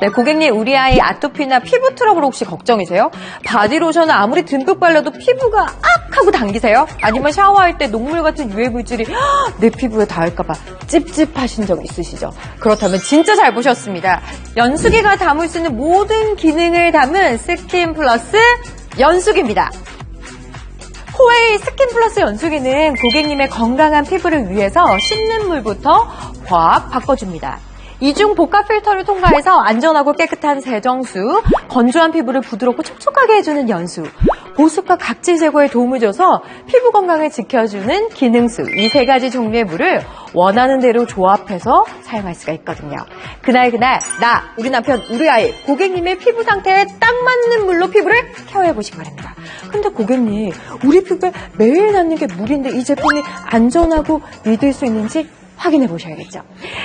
네, 고객님, 우리 아이 아토피나 피부 트러블 혹시 걱정이세요? 바디로션을 아무리 듬뿍 발라도 피부가 악! 하고 당기세요? 아니면 샤워할 때 녹물 같은 유해 물질이 헉, 내 피부에 닿을까봐 찝찝하신 적 있으시죠? 그렇다면 진짜 잘 보셨습니다. 연수기가 담을 수 있는 모든 기능을 담은 스킨 플러스 연수기입니다. 호웨이 스킨 플러스 연수기는 고객님의 건강한 피부를 위해서 씻는 물부터 확 바꿔줍니다. 이중 복합 필터를 통과해서 안전하고 깨끗한 세정수, 건조한 피부를 부드럽고 촉촉하게 해주는 연수, 보습과 각질 제거에 도움을 줘서 피부 건강을 지켜주는 기능수, 이 세 가지 종류의 물을 원하는 대로 조합해서 사용할 수가 있거든요. 그날 그날 나, 우리 남편, 우리 아이, 고객님의 피부 상태에 딱 맞는 물로 피부를 케어해 보시기 바랍니다. 근데 고객님, 우리 피부에 매일 닿는 게 물인데 이 제품이 안전하고 믿을 수 있는지 확인해 보셔야겠죠.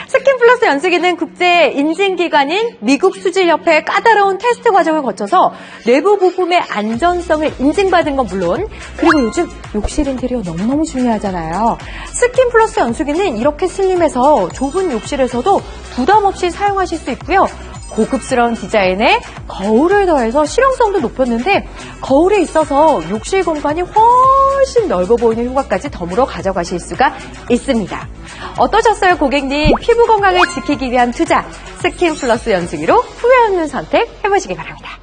스킨 플러스 연수기는 국제 인증기관인 미국 수질협회의 까다로운 테스트 과정을 거쳐서 내부 부품의 안전성을 인증받은 건 물론 그리고 요즘 욕실 인테리어 너무너무 중요하잖아요. 스킨 플러스 연수기는 이렇게 슬림해서 좁은 욕실에서도 부담 없이 사용하실 수 있고요. 고급스러운 디자인에 거울을 더해서 실용성도 높였는데 거울에 있어서 욕실 공간이 훨씬 넓어 보이는 효과까지 덤으로 가져가실 수가 있습니다. 어떠셨어요, 고객님? 피부 건강을 지키기 위한 투자 스킨 플러스 연수기로 후회 없는 선택 해보시기 바랍니다.